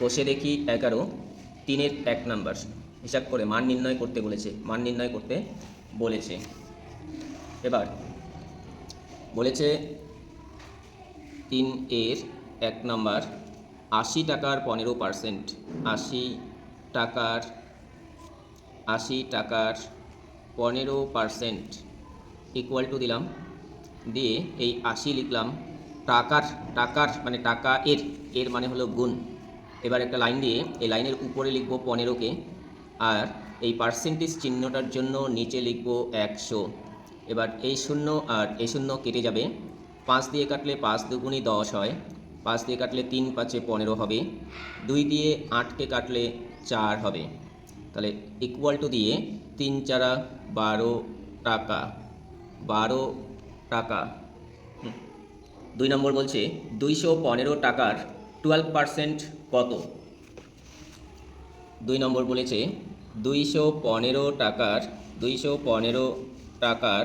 কষে দেখি এগারো, তিনের এক নাম্বার। হিসাব করে মান নির্ণয় করতে বলেছে, মান নির্ণয় করতে বলেছে। এবার বলেছে তিন এর এক নাম্বার, আশি টাকার পনেরো পার্সেন্ট। আশি টাকার আশি টাকার পনেরো পার্সেন্ট ইকুয়াল টু দিলাম। দিয়ে এই আশি লিখলাম টাকার টাকার মানে টাকা এর এর মানে হলো গুণ। এবার একটা লাইন দিয়ে এই লাইনের উপরে লিখব পনেরোকে, আর এই পার্সেন্টেজ চিহ্নটার জন্য নিচে লিখব একশো। এবার এই শূন্য আর এই শূন্য কেটে যাবে। পাঁচ দিয়ে কাটলে পাঁচ দুগুণই দশ হয়। পাঁচ দিয়ে কাটলে তিন পাঁচে পনেরো হবে। দুই দিয়ে আটকে কাটলে চার হবে। তাহলে ইকুয়াল টু দিয়ে তিন চারা বারো টাকা বারো টাকা। দুই নম্বর বলছে দুইশো পনেরো টাকার টুয়েলভ পার্সেন্ট কত? দুই নম্বর বলেছে দুইশো পনেরো টাকার, দুইশো পনেরো টাকার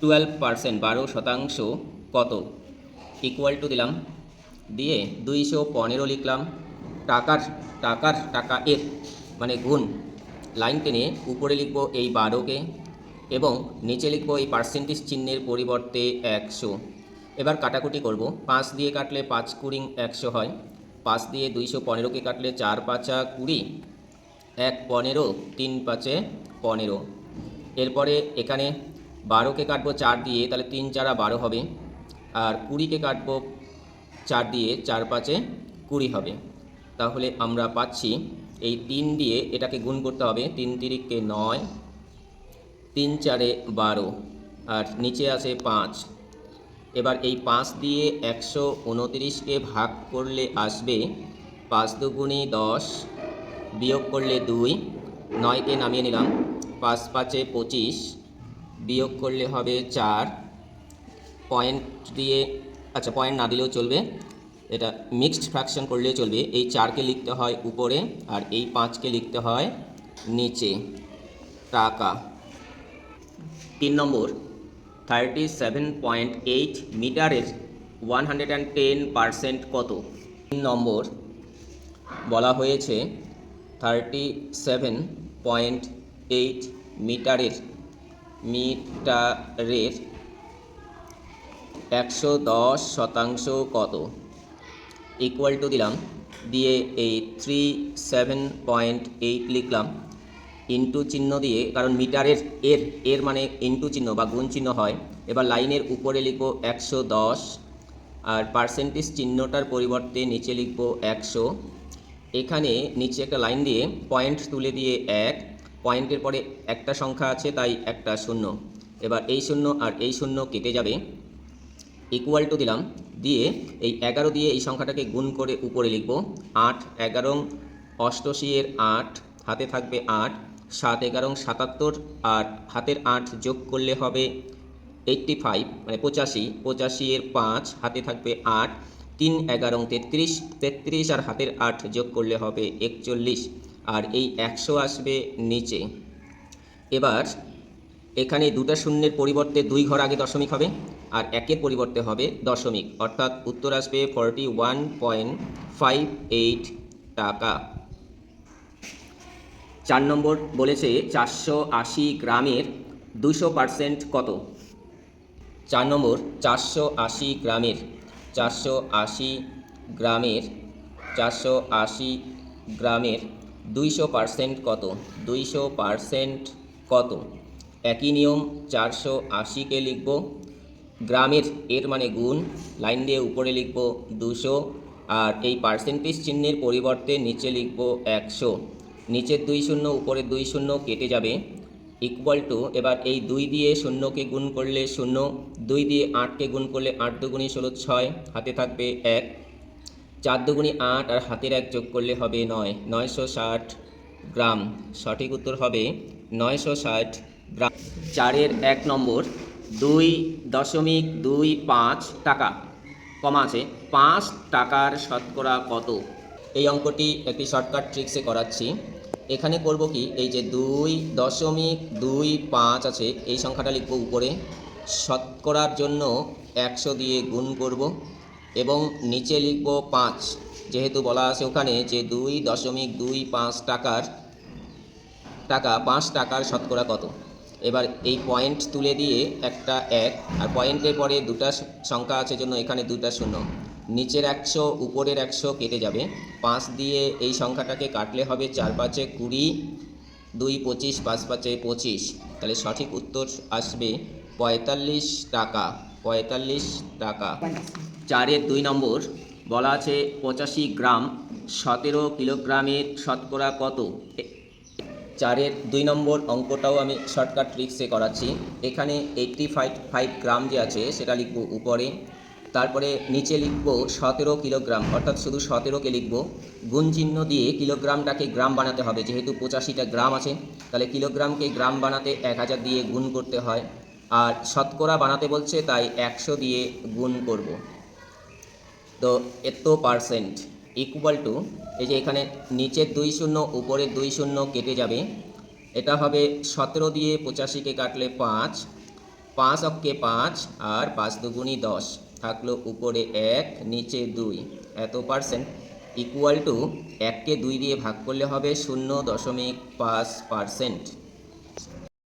টুয়েলভ পার্সেন্ট বারো শতাংশ কত? ইকুয়াল টু দিলাম। দিয়ে দুইশো পনেরো লিখলাম। টাকার টাকার, টাকা এর মানে গুণ লাইন টেনে উপরে লিখব এই বারোকে এবং নিচে লিখব এই পার্সেন্টেজ চিহ্নের পরিবর্তে একশো। এবার কাটাকুটি করব। পাঁচ দিয়ে কাটলে পাঁচ কুড়ি একশো হয়। পাঁচ দিয়ে দুইশো পনেরোকে কাটলে চার পাঁচা কুড়ি। এক পনেরো, তিন পাঁচে পনেরো। এরপরে এখানে বারোকে কাটবো চার দিয়ে, তাহলে তিন চারা বারো হবে। আর কুড়িকে কাটবো চার দিয়ে, চার পাঁচে কুড়ি হবে। তাহলে আমরা পাচ্ছি এই তিন দিয়ে এটাকে গুণ করতে হবে। তিন তিরিককে নয়, তিন চারে বারো। আর নিচে আছে পাঁচ। এবার এই পাঁচ দিয়ে একশো উনতিরিশকে ভাগ করলে আসবে পাঁচ দুগুণি দশ, বিয়োগ করলে দুই, নয়কে নামিয়ে নিলাম, পাঁচ পাঁচে পঁচিশ, বিয়োগ করলে হবে চার পয়েন্ট দিয়ে আচ্ছা পয়েন্ট না দিলেও চলবে, এটা মিক্সড ফ্র্যাকশন করলেও চলবে, এই চারকে লিখতে হয় উপরে আর এই পাঁচকে লিখতে হয় নিচে, টাকা। তিন নম্বর। থার্টি সেভেন পয়েন্ট এইট মিটারের one hundred and ten percent কত? তিন নম্বর, বলা হয়েছে থার্টি সেভেন পয়েন্ট এইট মিটারের মিটারের একশো দশ শতাংশ কত? ইকুয়াল টু দিলাম, দিয়ে এই থ্রি সেভেন পয়েন্ট এইট লিখলাম। ইন্টু চিহ্ন দিয়ে, কারণ মিটারের এর এর মানে ইন্টু চিহ্ন বা গুণ চিহ্ন হয়। এবার লাইনের উপরে লিখব একশো দশ, আর পার্সেন্টেজ চিহ্নটার পরিবর্তে নিচে লিখব একশো। এখানে নিচে একটা লাইন দিয়ে পয়েন্ট তুলে দিয়ে এক পয়েন্টের পরে একটা সংখ্যা আছে, তাই একটা শূন্য। এবার এই শূন্য আর এই শূন্য কেটে যাবে। ইকুয়াল টু দিলাম, দিয়ে এই এগারো দিয়ে এই সংখ্যাটাকে গুণ করে উপরে লিখব। আট, এগারো, অষ্টআশি এর আট, হাতে থাকবে আট। সাত এগারো সাতাত্তর আর হাতের আট যোগ করলে হবে এইট্টি ফাইভ মানে পঁচাশি। পঁচাশি এর পাঁচ, হাতে থাকবে আট। তিন এগারো তেত্রিশ তেত্রিশ আর হাতের আট যোগ করলে হবে একচল্লিশ। আর এই একশো আসবে নিচে। এবার এখানে দুটা শূন্যের পরিবর্তে দুই ঘর আগে দশমিক হবে আর একের পরিবর্তে হবে দশমিক। অর্থাৎ উত্তর আসবে forty one point five eight টাকা। চার নম্বর বলেছে চারশো আশি গ্রামের দুশো পার্সেন্ট কত? চার নম্বর, চারশো আশি গ্রামের, চারশো আশি গ্রামের, চারশো আশি গ্রামের দুইশো পার্সেন্ট কত? দুইশো পার্সেন্ট কত? একই নিয়ম, চারশো আশিকে লিখব। গ্রামের এর মানে গুণ, লাইন দিয়ে উপরে লিখব দুশো আর এই পার্সেন্টেজ চিহ্নের পরিবর্তে নিচে লিখব একশো। নিচের দুই শূন্য উপরে দুই শূন্য কেটে যাবে। ইকুয়াল টু এবার এই দুই দিয়ে শূন্যকে গুণ করলে শূন্য, দুই দিয়ে আটকে গুণ করলে আট দুগুণি ষোলো ছয়, হাতে থাকবে এক। চার দুগুণি আট আর হাতের এক যোগ করলে হবে নয়, নয়শো ষাট গ্রাম। সঠিক উত্তর হবে নয়শো ষাট গ্রাম। চারের এক নম্বর, দুই দশমিক দুই পাঁচ টাকা। কমা আছে, পাঁচ টাকার শতকরা কত? এই অঙ্কটি একটি শর্টকাট ট্রিক্সে করাচ্ছি। এখানে করব কি? এই যে দুই দশমিক দুই পাঁচ আছে, এই সংখ্যাটা লিখব উপরে। শতকরার জন্য একশো দিয়ে গুণ করব এবং নিচে লিখব পাঁচ। যেহেতু বলা আছে ওখানে যে দুই দশমিক দুই পাঁচ টাকার টাকা, পাঁচ টাকার শতকরা কত? এবার এই পয়েন্ট তুলে দিয়ে একটা এক, আর পয়েন্টের পরে দুটা সংখ্যা আছে জন্য এখানে দুটা শূন্য। নিচের একশো, উপরের একশো কেটে যাবে। পাঁচ দিয়ে এই সংখ্যাটাকে কাটলে হবে চার পাঁচে কুড়ি, দুই পঁচিশ, পাঁচ পাঁচে পঁচিশ। তাহলে সঠিক উত্তর আসবে পঁয়তাল্লিশ টাকা পঁয়তাল্লিশ টাকা। চারের দুই নম্বর, বলা আছে পঁচাশি গ্রাম, সতেরো কিলোগ্রামের শতকরা কত? চারের দুই নম্বর অঙ্কটাও আমি শর্টকাট ট্রিক্সে করাচ্ছি। এখানে এইটটি ফাইভ ফাইভ গ্রাম যে আছে, সেটা লিখব উপরে। তারপরে নিচে লিখব সতেরো কিলোগ্রাম, অর্থাৎ শুধু সতেরোকে লিখব। গুণ চিহ্ন দিয়ে কিলোগ্রামটাকে গ্রাম বানাতে হবে, যেহেতু পঁচাশিটা গ্রাম আছে, তাহলে কিলোগ্রামকে গ্রাম বানাতে এক হাজার দিয়ে গুণ করতে হয়। আর শতকরা বানাতে বলছে, তাই একশো দিয়ে গুণ করব। তো এত পার্সেন্ট ইকুয়াল টু এই যে এখানে নিচের দুই শূন্য, উপরের দুই শূন্য কেটে যাবে। এটা হবে সতেরো দিয়ে পঁচাশিকে কাটলে পাঁচ পাঁচ অক্কে পাঁচ, আর পাঁচ দুগুণি দশ। থাকল উপরে এক, নিচে দুই। এত পার্সেন্ট ইকুয়াল টু এককে দুই দিয়ে ভাগ করলে হবে শূন্য দশমিক পাঁচ পার্সেন্ট